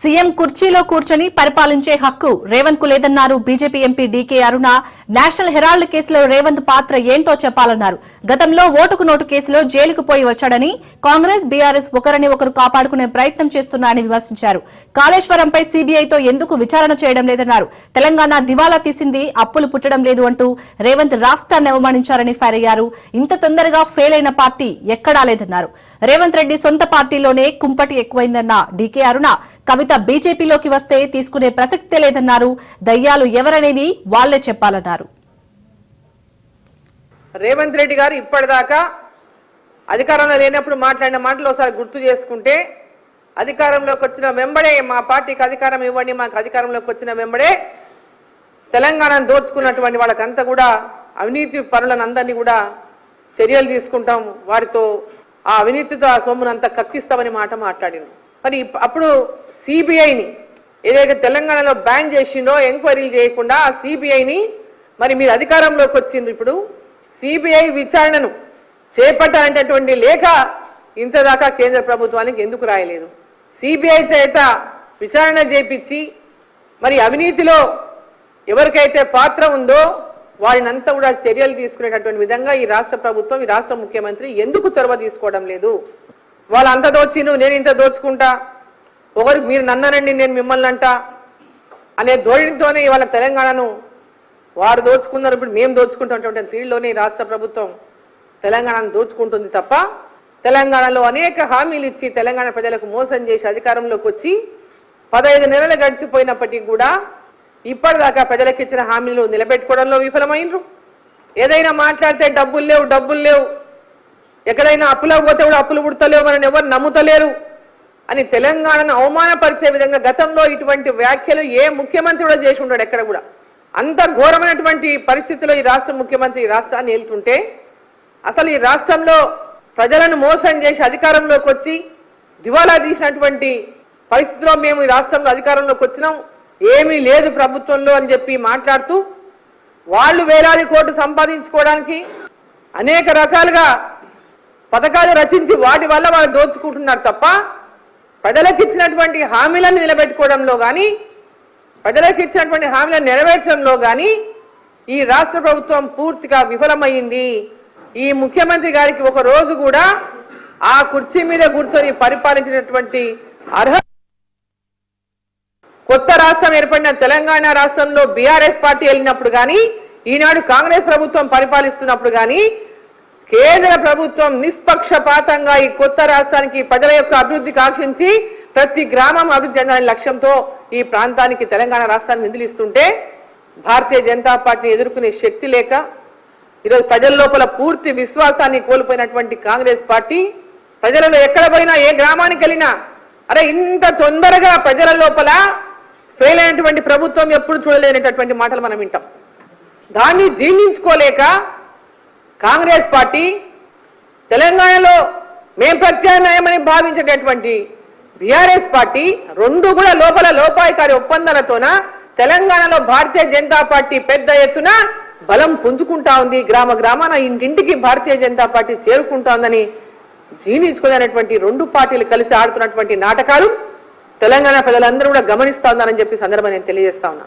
CM కుర్చీలో కూర్చొని పరిపాలించే హక్కు రేవంత్కు లేదన్నారు BJP MP D K Aruna. National herald కేసులో రేవంత్ పాత్ర ఏంటో చెప్పాలన్నారు. గతంలో ఓటుకు నోటు కేసులో జైలుకు పోయి వచ్చాడని కాంగ్రెస్ బీఆర్ఎస్ ఒకరిని ఒకరు కాపాడుకునే ప్రయత్నం చేస్తున్నారని విమర్శించారు. కాళేశ్వరంపై సీబీఐతో ఎందుకు విచారణ చేయడం లేదన్నారు. తెలంగాణ దివాలా తీసింది అప్పులు పుట్టడం లేదు అంటూ రేవంత్ రాష్ట్రాన్ని అవమానించారని ఫైర్ అయ్యారు. ఇంత తొందరగా ఫెయిల్ అయిన పార్టీ ఎక్కడా లేదన్నారు. రేవంత్ రెడ్డి సొంత పార్టీలోనే కుంపటి ఎక్కువైందన్న డీకే అరుణ కవిత బీజేపీలోకి వస్తే తీసుకునే ప్రసక్తే లేదన్నారు. దయ్యాలు ఎవరనేది వాళ్ళే చెప్పాలన్నారు. రేవంత్ రెడ్డి గారు ఇప్పటిదాకా అధికారంలో లేనప్పుడు మాట్లాడిన మాటలు ఒకసారి గుర్తు చేసుకుంటే అధికారంలోకి వచ్చిన వెంబడే మా పార్టీకి అధికారం ఇవ్వండి మాకు అధికారంలోకి వచ్చిన వెంబడే తెలంగాణను దోచుకున్నటువంటి వాళ్ళకంతా కూడా అవినీతి పనులను అందరినీ కూడా చర్యలు తీసుకుంటాం. వారితో ఆ అవినీతితో ఆ సొమ్మును కక్కిస్తామని మాట మాట్లాడింది. మరి ఇప్- అప్పుడు సిబిఐని ఏదైతే తెలంగాణలో బ్యాన్ చేసిండో ఎంక్వైరీలు చేయకుండా ఆ సిబిఐని మరి మీరు అధికారంలోకి వచ్చిండ్రు ఇప్పుడు సిబిఐ విచారణను చేపట్టాలనేటటువంటి లేఖ ఇంతదాకా కేంద్ర ప్రభుత్వానికి ఎందుకు రాయలేదు? సిబిఐ చేత విచారణ చేపించి మరి అవినీతిలో ఎవరికైతే పాత్ర ఉందో వారినంతా కూడా చర్యలు తీసుకునేటటువంటి విధంగా ఈ రాష్ట్ర ప్రభుత్వం ఈ రాష్ట్ర ముఖ్యమంత్రి ఎందుకు చొరవ తీసుకోవడం లేదు? వాళ్ళు అంత దోచిను నేను ఇంత దోచుకుంటా. ఒకరు మీరు నన్ననండి నేను మిమ్మల్ని అంట అనే ధోరణితోనే ఇవాళ తెలంగాణను వారు దోచుకున్నారు ఇప్పుడు మేము దోచుకుంటున్నటువంటి తీరులోనే రాష్ట్ర ప్రభుత్వం తెలంగాణను దోచుకుంటుంది తప్ప తెలంగాణలో అనేక హామీలు ఇచ్చి తెలంగాణ ప్రజలకు మోసం చేసి అధికారంలోకి వచ్చి పదహైదు నెలలు గడిచిపోయినప్పటికీ కూడా ఇప్పటిదాకా ప్రజలకు ఇచ్చిన హామీలు నిలబెట్టుకోవడంలో విఫలమైనరు ఏదైనా మాట్లాడితే డబ్బులు లేవు డబ్బులు లేవు. ఎక్కడైనా అప్పులకు పోతే కూడా అప్పులు పుడతలేవు మనని ఎవరు నమ్ముతలేరు. అని తెలంగాణను అవమానపరిచే విధంగా గతంలో ఇటువంటి వ్యాఖ్యలు ఏ ముఖ్యమంత్రి కూడా చేసి ఉంటాడు ఎక్కడ కూడా. అంత ఘోరమైనటువంటి పరిస్థితిలో ఈ రాష్ట్ర ముఖ్యమంత్రి రాష్ట్రాన్ని ఏలుతుంటే అసలు ఈ రాష్ట్రంలో ప్రజలను మోసం చేసి అధికారంలోకి వచ్చి దివాలా తీసినటువంటి పరిస్థితిలో మేము ఈ రాష్ట్రంలో అధికారంలోకి వచ్చినాం. ఏమీ లేదు ప్రభుత్వంలో అని చెప్పి మాట్లాడుతూ వాళ్ళు వేలాది కోట్లు సంపాదించుకోవడానికి అనేక రకాలుగా పథకాలు రచించి వాటి వల్ల వాళ్ళు దోచుకుంటున్నారు తప్ప ప్రజలకు ఇచ్చినటువంటి హామీలను నిలబెట్టుకోవడంలో కానీ ప్రజలకు ఇచ్చినటువంటి హామీలను నెరవేర్చడంలో కానీ ఈ రాష్ట్ర ప్రభుత్వం పూర్తిగా విఫలమైంది ఈ ముఖ్యమంత్రి గారికి ఒక రోజు కూడా ఆ కుర్చీ మీద కూర్చొని పరిపాలించినటువంటి అర్హత కొత్త రాష్ట్రం ఏర్పడిన తెలంగాణ రాష్ట్రంలో బీఆర్ఎస్ పార్టీ వెళ్ళినప్పుడు కానీ ఈనాడు కాంగ్రెస్ ప్రభుత్వం పరిపాలిస్తున్నప్పుడు కానీ కేంద్ర ప్రభుత్వం నిష్పక్షపాతంగా ఈ కొత్త రాష్ట్రానికి ప్రజల యొక్క అభివృద్ధికి ఆశించి ప్రతి గ్రామం అభివృద్ధి చెందాలనే లక్ష్యంతో ఈ ప్రాంతానికి తెలంగాణ రాష్ట్రాన్ని నిధులు ఇస్తుంటే భారతీయ జనతా పార్టీ ఎదుర్కొనే శక్తి లేక ఈరోజు ప్రజల లోపల పూర్తి విశ్వాసాన్ని కోల్పోయినటువంటి కాంగ్రెస్ పార్టీ ప్రజలలో ఎక్కడ పోయినా ఏ గ్రామానికి వెళ్ళినా అరే ఇంత తొందరగా ప్రజల లోపల ఫెయిల్ అయినటువంటి ప్రభుత్వం ఎప్పుడు చూడలేనటువంటి మాటలు మనం వింటాం. దాన్ని జీర్ణించుకోలేక కాంగ్రెస్ పార్టీ తెలంగాణలో మేం ప్రత్యామ్నాయమని భావించేటటువంటి బీఆర్ఎస్ పార్టీ రెండు కూడా లోపల లోపాయికారి ఒప్పందాలతోన తెలంగాణలో భారతీయ జనతా పార్టీ పెద్ద ఎత్తున బలం పుంజుకుంటా ఉంది. గ్రామ గ్రామాన ఇంటింటికి భారతీయ జనతా పార్టీ చేరుకుంటా ఉందని జీర్ణించుకోలేనటువంటి రెండు పార్టీలు కలిసి ఆడుతున్నటువంటి నాటకాలు తెలంగాణ ప్రజలందరూ కూడా గమనిస్తా ఉన్నారని చెప్పి సందర్భం నేను తెలియజేస్తా ఉన్నా.